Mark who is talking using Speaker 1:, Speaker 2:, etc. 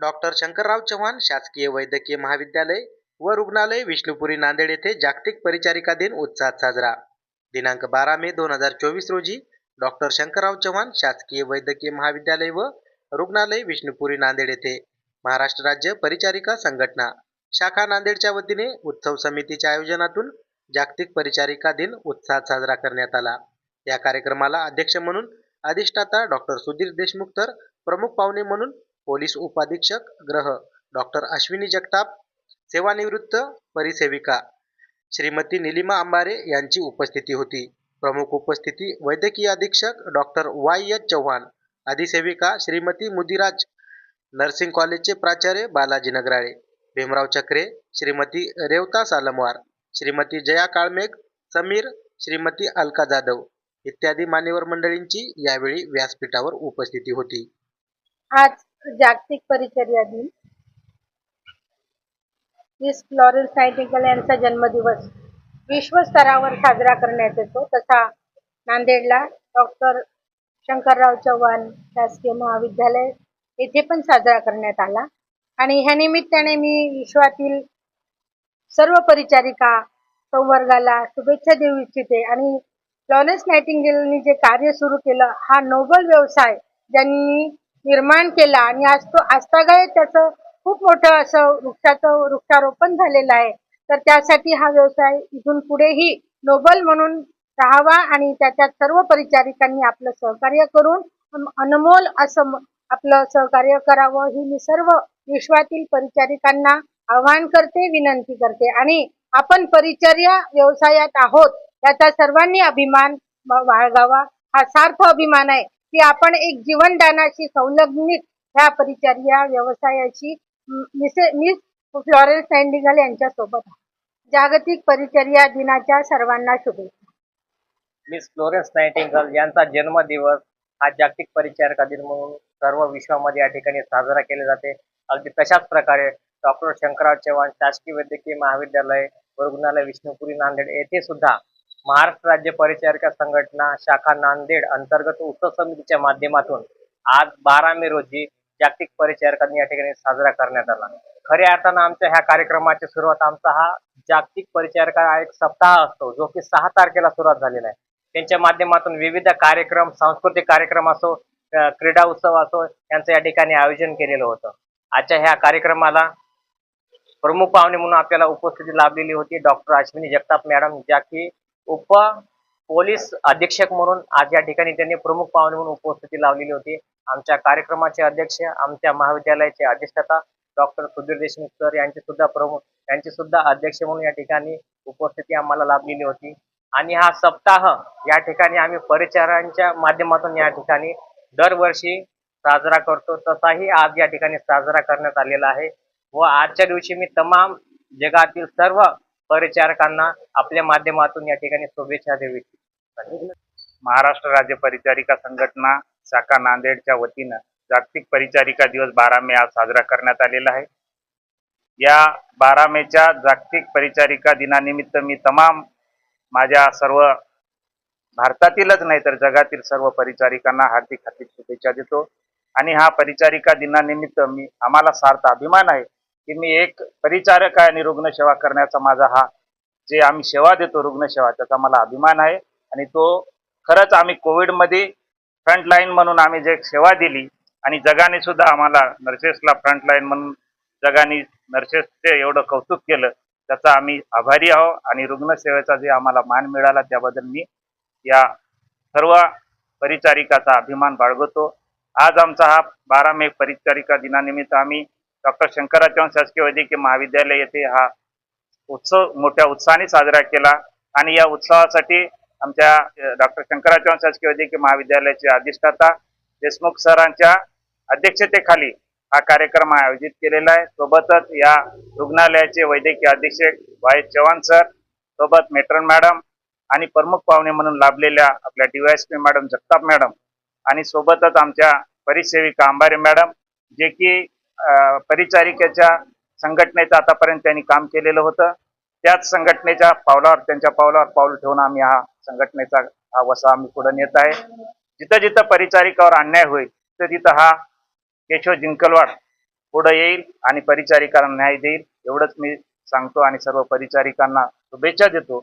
Speaker 1: Doctor Shankarrao Chavan शासकीय वैद्यकीय महाविद्यालय व रुग्णालय विष्णुपुरी नांदेड येथे जागतिक परिचारिका दिन उत्साहात साजरा. दिनांक बारा मे दोन हजार चोवीस रोजी डॉक्टर शंकरराव चव्हाण शासकीय वैद्यकीय महाविद्यालय व रुग्णालय विष्णुपुरी नांदेड येथे महाराष्ट्र राज्य परिचारिका संघटना शाखा नांदेडच्या वतीने उत्सव समितीच्या आयोजनातून जागतिक परिचारिका दिन उत्साहात साजरा करण्यात आला. या कार्यक्रमाला अध्यक्ष म्हणून अधिष्ठाता डॉक्टर सुधीर देशमुख तर प्रमुख पाहुणे म्हणून पोलीस उपाधीक्षक ग्रह डॉक्टर अश्विनी जगताप सेवानिवृत्त परिसेविका श्रीमती निलिमा अंबारे यांची उपस्थिती होती. प्रमुख उपस्थिती वैद्यकीय अधीक्षक डॉक्टर वाय एच चव्हाण अधिसेविका श्रीमती मुदिराज नर्सिंग कॉलेजचे प्राचार्य बालाजी नगराळे भीमराव चक्रे श्रीमती रेवता सालमवार श्रीमती जया काळमेघ समीर श्रीमती अलका जाधव इत्यादी मान्यवर मंडळींची यावेळी व्यासपीठावर उपस्थिती होती.
Speaker 2: आज जागतिक परिचर्या दिन. मिस फ्लॉरेन्स नायटिंगल यांचा जन्मदिवस. विश्वस्तरावर साजरा करण्यात येतो. तसा नांदेडला डॉक्टर शंकरराव चव्हाण शासकीय महाविद्यालय येथे पण साजरा करण्यात आला. आणि ह्या निमित्ताने मी विश्वातील सर्व परिचारिका संवर्गाला शुभेच्छा देऊ इच्छिते आणि फ्लॉरेन्स नायटिंगेलनी जे कार्य सुरू केलं हा नोबल व्यवसाय ज्यांनी निर्माण केला आणि आज तो आजतागायत त्याचं खूप मोठं असं वृक्षाचं वृक्षारोपण झालेलं आहे. तर त्यासाठी हा व्यवसाय इथून पुढेही नोबल म्हणून राहावा आणि त्याच्यात सर्व परिचारिकांनी आपलं सहकार्य करून अनमोल असं आपलं सहकार्य करावं ही मी सर्व विश्वातील परिचारिकांना आवाहन करते विनंती करते. आणि आपण परिचर्या व्यवसायात आहोत याचा सर्वांनी अभिमान बाळगावा. हा सार्थ अभिमान आहे. की आपण एक जीवनदानाशी संलग्नित ह्या परिचर्या व्यवसायाशी मिसे मिस फ्लॉरेन्स नाईंडिगल यांच्या सोबत जागतिक परिचर्या दिनाच्या सर्वांना शुभेच्छा.
Speaker 3: मिस फ्लोरेन्स नाईटिंगल यांचा जन्मदिवस हा जागतिक परिचारिका दिन म्हणून सर्व विश्वामध्ये या ठिकाणी साजरा केले जाते. अगदी तशाच प्रकारे डॉक्टर शंकरराव चव्हाण शासकीय वैद्यकीय महाविद्यालय व रुग्णालय विष्णुपुरी नांदेड येथे सुद्धा महाराष्ट्र राज्य परिचारिका संघटना शाखा नांदेड अंतर्गत उत्सव समितीच्या माध्यमातून आज बारा मे रोजी जागतिक परिचारिका दिन या ठिकाणी साजरा करण्यात आला. खऱ्या अर्थानं आमच्या ह्या कार्यक्रमाची सुरुवात आमचा हा जागतिक परिचारिका हा एक सप्ताह असतो जो की सहा तारखेला सुरुवात झालेला आहे. त्यांच्या माध्यमातून विविध कार्यक्रम सांस्कृतिक कार्यक्रम असो क्रीडा उत्सव असो यांचं या ठिकाणी आयोजन केलेलं होतं. आजच्या ह्या कार्यक्रमाला प्रमुख पाहुणे म्हणून आपल्याला उपस्थिती लाभलेली होती डॉक्टर अश्विनी जगताप मॅडम ज्या की उप पोलीस अधीक्षक म्हणून आज या ठिकाणी त्यांनी प्रमुख पाहुणे म्हणून उपस्थिती लावलेली होती. आमच्या कार्यक्रमाचे अध्यक्ष आमच्या महाविद्यालयाचे अधिष्ठाता डॉक्टर सुधीर देशमुख सर यांची सुद्धा प्रमुख यांची सुद्धा अध्यक्ष म्हणून या ठिकाणी उपस्थिती आम्हाला लाभलेली होती. आणि हा सप्ताह या ठिकाणी आम्ही परिचारांच्या माध्यमातून या ठिकाणी दरवर्षी साजरा करतो. तसाही आज या ठिकाणी साजरा करण्यात आलेला आहे. व आजच्या दिवशी मी तमाम जगातील सर्व परिचारकांना आपल्या माध्यमातून या ठिकाणी शुभेच्छा देऊ
Speaker 4: महाराष्ट्र राज्य परिचारिका संघटना शाखा नांदेडच्या वतीनं जागतिक परिचारिका दिवस बारा मे आज साजरा करण्यात आलेला आहे. या बारा मेच्या जागतिक परिचारिका दिनानिमित्त मी तमाम माझ्या सर्व भारतातीलच नाही तर जगातील सर्व परिचारिकांना हार्दिक हार्दिक शुभेच्छा देतो. आणि हा परिचारिका दिनानिमित्त मी आम्हाला सार्थ अभिमान आहे की मी एक परिचारक आहे आणि रुग्णसेवा करण्याचा माझा हा जे आम्ही सेवा देतो रुग्णसेवा त्याचा मला अभिमान आहे. आणि तो खरंच आम्ही कोविडमध्ये फ्रंटलाईन म्हणून आम्ही जे सेवा दिली आणि जगाने सुद्धा आम्हाला नर्सेसला फ्रंटलाईन म्हणून जगाने नर्सेसचे एवढं कौतुक केलं त्याचा आम्ही आभारी आहोत. आणि रुग्णसेवेचा जे आम्हाला मान मिळाला त्याबद्दल मी या सर्व परिचारिकाचा अभिमान बाळगतो. आज आमचा हा बारा मे परिचारिका दिनानिमित्त आम्ही डॉक्टर शंकरराव चव्हाण शासकीय वैद्यकीय महाविद्यालय येथे हा उत्सव मोठ्या उत्साहाने साजरा केला. आणि या उत्सवासाठी आमच्या डॉक्टर शंकरराव चव्हाण शासकीय वैद्यकीय महाविद्यालयाचे अधिष्ठाता देशमुख सरांच्या अध्यक्षतेखाली हा कार्यक्रम आयोजित केलेला आहे. सोबतच या रुग्णालयाचे वैद्यकीय अधीक्षक वाय चव्हाण सर सोबत मेट्रन मॅडम आणि प्रमुख पाहुणे म्हणून लाभलेल्या आपल्या डीवायएसपी मॅडम जगताप मॅडम आणि सोबतच आमच्या परिसेविका अंबारे मॅडम जे की परिचारिकेच्या संघटनेचं आतापर्यंत त्यांनी काम केलेलं होतं. त्याच संघटनेच्या पावलावर त्यांच्या पावलावर पाऊल ठेवून आम्ही हा संघटनेचा हा वसा आम्ही पुढे नेत आहे. जिथं जिथं परिचारिकावर अन्याय होईल तिथं तिथं हा केशव जिंकलवाड पुढे येईल आणि परिचारिकांना न्याय देईल. एवढंच मी सांगतो आणि सर्व परिचारिकांना शुभेच्छा देतो.